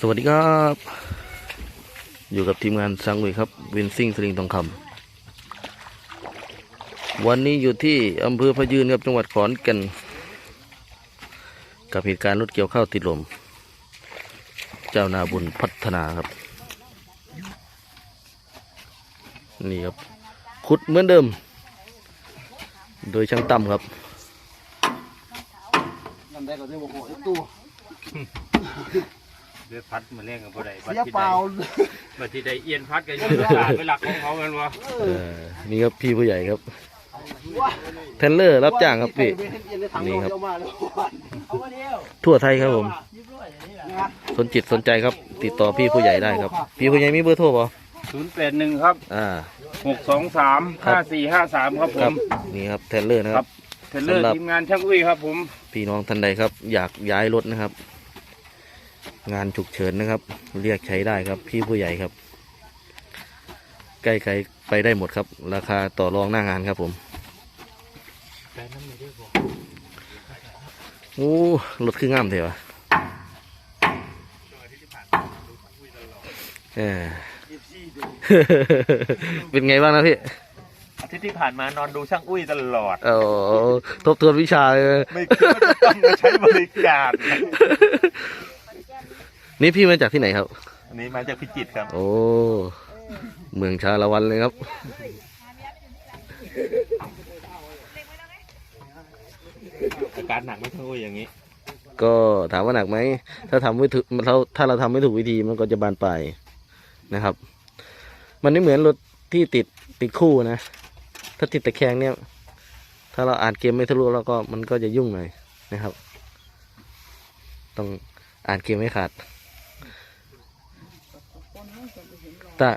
สวัสดีครับ อยู่กับทีมงานสังเวยครับ วินซิ่งสลิงทองคำวันนี้อยู่ที่อำเภอพะยืนครับจังหวัดขอนแก่นกับเหตุการณ์รถเกี่ยวข้าวติดลม เจ้านาบุญพัฒนาครับ นี่ครับ ขุดเหมือนเดิม โดยช่างตั้มครับทำได้ก็ได้บอกไอ้ตู้ เดือพัดมาเล่นกับบ่ได้บัดเสียที่เปใดล่า บัดที่ใดเอียนพัดกันอยู่ตลาดไปหลักของเขากันวะเออนี่ครับพี่ผู้ใหญ่ครับเทนเลอร์รับจ้างครับพี่ นี่ครับ เอามาเลยเอามาเดียวทั่วไทยครับผมสนจิตสนใจครับ ติดต่อพี่ผู้ใหญ่ได้ครับ พี่ผู้ใหญ่มีเบอร์โทรป่ะศูนย์แปดหนึ่งครับอ่า หกสองสามห้าสี่ห้าสามครับผครับมนี่ครับเทนเลอร์นะครับเทรลเลอร์สำหรับ ทีมงานช่างอุ้ยครับผม พี่น้องท่านใดครับ อยากย้ายรถนะครับ งานฉุกเฉินนะครับ เรียกใช้ได้ครับ พี่ผู้ใหญ่ครับ ใกล้ๆไปได้หมดครับ ราคาต่อรองหน้างานครับผมโอ้รถคืองามเถอะวะเออเป็นไงบ้างนะพี่อาทิตย์ที่ผ่านมานอนดูช่างอุ้ยตลอดเออทบทวนวิชาเลยไม่คิดว่าจะต้องมาใช้บริการ นี่พี่มาจากที่ไหนครับ อันนี้มาจากพิจิตรครับ โอ้ เมืองชาละวันเลยครับ อาการหนักไหม่ช่างอุ้ยอย่างนี้ ก็ถามว่าหนักไหม ถ้าทำไม่ถูกถ้าถ้าเราทำไม่ถูกวิธีมันก็จะบานปลายนะครับ มันไม่เหมือนรถที่ติดติดคู่นะ ถ้าติดตะแคงเนี่ย ถ้าเราอ่านเกมไม่ทะลุแล้วก็มันก็จะยุ่งหน่อยนะครับ ต้องอ่านเกมให้ขาด แต่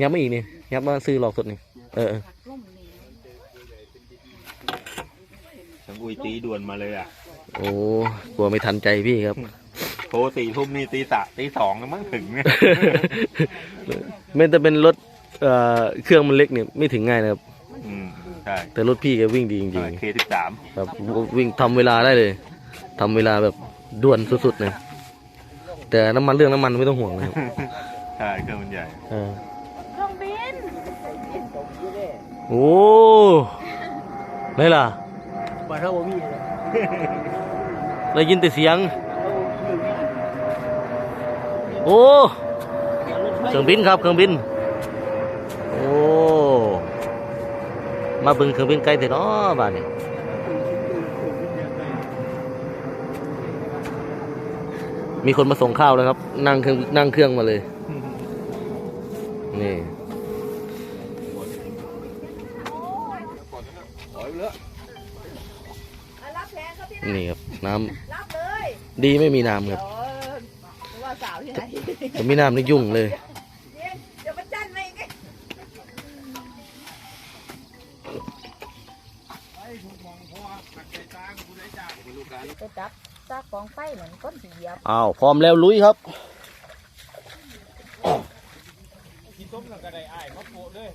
ยับมาอีกนี่ยับมาซื้อหลอกสดนี่เออเออช่างอุ้ยตีด่วนมาเลยอะโอ้กลัวไม่ทันใจพี่ครับ โทรสี่ทุ่มนี่ตีสะตีสองแล้วมั้งถึงเนี่ยไม่แต่เป็นรถเอ่อเครื่องมันเล็กเนี่ยไม่ถึงง่ายนะครับ อืมใช่แต่รถพี่แกวิ่งดีจริงเคสิบสามๆครับวิ่งทำเวลาได้เลยทำเวลาแบบด่วนสุดๆเลยแต่น้ำมันเรื่องน้ำมันไม่ต้องห่วงนะครับใช่เครื่องมันใหญ่เออเครื่องบินโอ้ไม่ล่ะมาเท่าบ่มีเลยได้ยินแต่เสียง โอ้เครื่องบินครับเครื่องบิน โอ้มาเบึงเครื่องบินไกลแต่เนาะบ้านนี้มีคนมาส่งข้าวแล้วครับ นั่งเครื่องนั่งเครื่องมาเลย นี่รับแทนครับพี่นี่ครับน้รับเลยำดีไม่มีน้ำครับเออว่าสาวที่ไหนถ้ามีน้ำนี่ยุ่งเลยเดี๋ยวเดี๋ยวมาจันมาอีกไงไปจับซากกองไฟเหมือนก้นสีเหยียบอ้าวพร้อมแล้วลุยครับ ก็ได้ไอ้เลย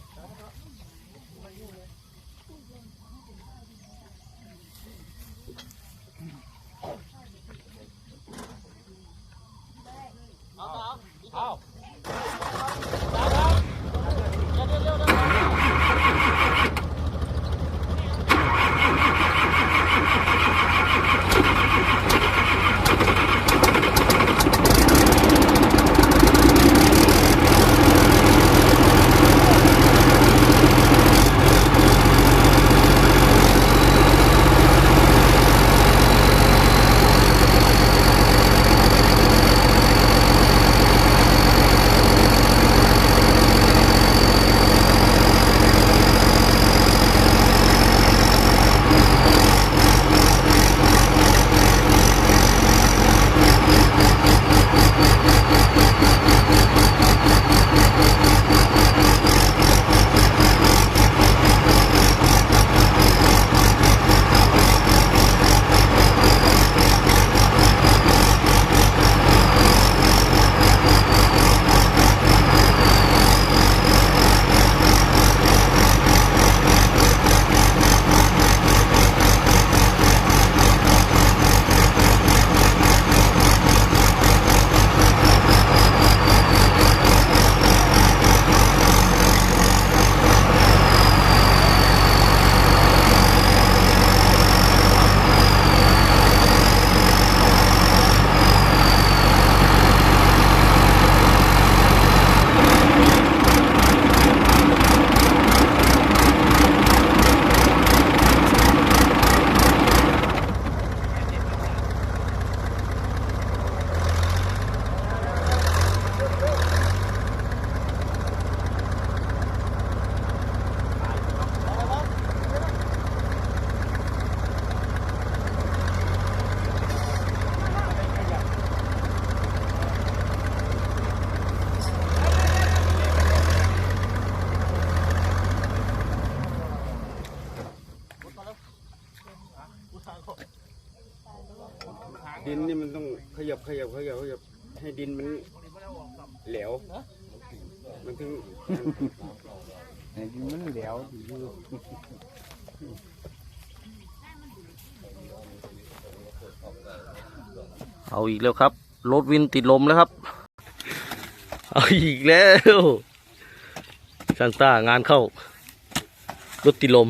ดินนี่มันต้องขยับขยับขยับขยับให้ดินมันแหลวมันถึง ให้ดินมันแหลวเอาอีกแล้วครับ รถวินติดลมแล้วครับ เอาอีกแล้วช่างต้างานเข้า รถติดลม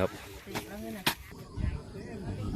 ระ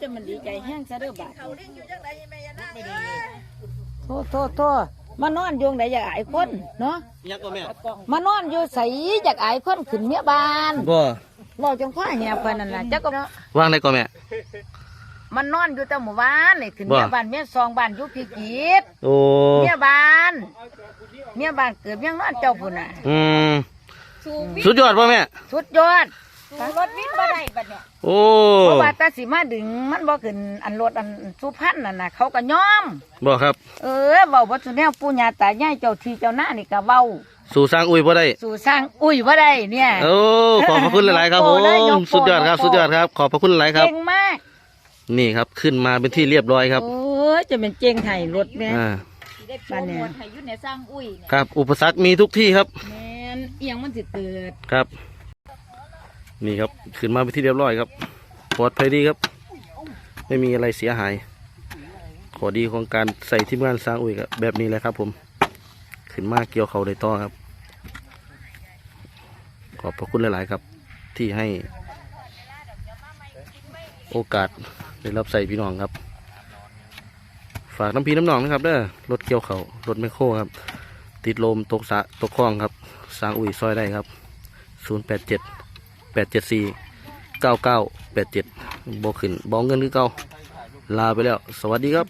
จะมันดีใจแห้งซะเด้อบาดโทษโทษโทษมานอนอยู่ไหนอยากอายคนเนาะยังก็แม่มานอนอยู่ใสอยากอายคนขึ้นเมียบ้านบ่บอกจังข้อแหบไปนั่นล่ะจักก็ว่างได้ก็แม่มันนอนอยู่แต่หมู่บ้านนี่ขึ้นเมียบ่บ้านเมียซองบ้านอยู่พิจิตรโอ้เมียบ้านเมียบ้านเกิดยังนอนเจ้าพุ่นน่ะอืมสุดยอดป่ะแม่ สุดยอด รถวิ่งบ่ได้บัดเนี่ยโอ้เพราะว่าแตาสิมาดึงมันบ่ขึ้นอันรถอันสุพรรณนั่นน่ะเขาก็ยอมบ่ครับ เออเว้าบ่สุแนวปู่ย่าตายายเจ้าที่เจ้าหน้านี่ก็เว้า สู่สร้างอุ้ยบ่ได้ สู่สร้างอุ้ยบ่ได้เนี่ยโอ้ขอบพระคุณหลายๆครับผยกโปรมเลยยกโปรสุดยอดครับยกโปรสุดยอดครับ ขอบพระคุณหลายครับ เก่งมาก นี่ครับขึ้นมาเป็นที่เรียบร้อยครับ โอ้ยจะเป็นเจ๋งไห้รถแม่อ่าได้โปรโมทให้อยู่ในสร้างอุ้ยเนี่ยครับ อุปสรรคมีทุกที่ครับ แม่นเอียงมันสิเกิด ครับ นี่ครับขึ้นมาเป็นที่เรียบร้อยครับปลอดภัยดีครับ ไม่มีอะไรเสียหาย ขอดีของการใส่ที่งานสร้างอุ้ยครับแบบนี้แหละครับ ผม ขึ้นมาเกี่ยวเขาได้ต่อครับ ขอบพระคุณหลาย ๆ ครับ ที่ให้ โอกาสได้รับใส่พี่น้องครับ ฝากน้ำพีน้ำหนองนะครับเด้อรถเกี่ยวเขารถแมคโครครับ ติดลมตกสะตกคลองครับ สร้างอุ้ยซอยได้ครับ แปดเจ็ดสี่เก้าเก้าแปดเจ็ดบอขึ้นบอเงินคือเก่าลาไปแล้ว สวัสดีครับ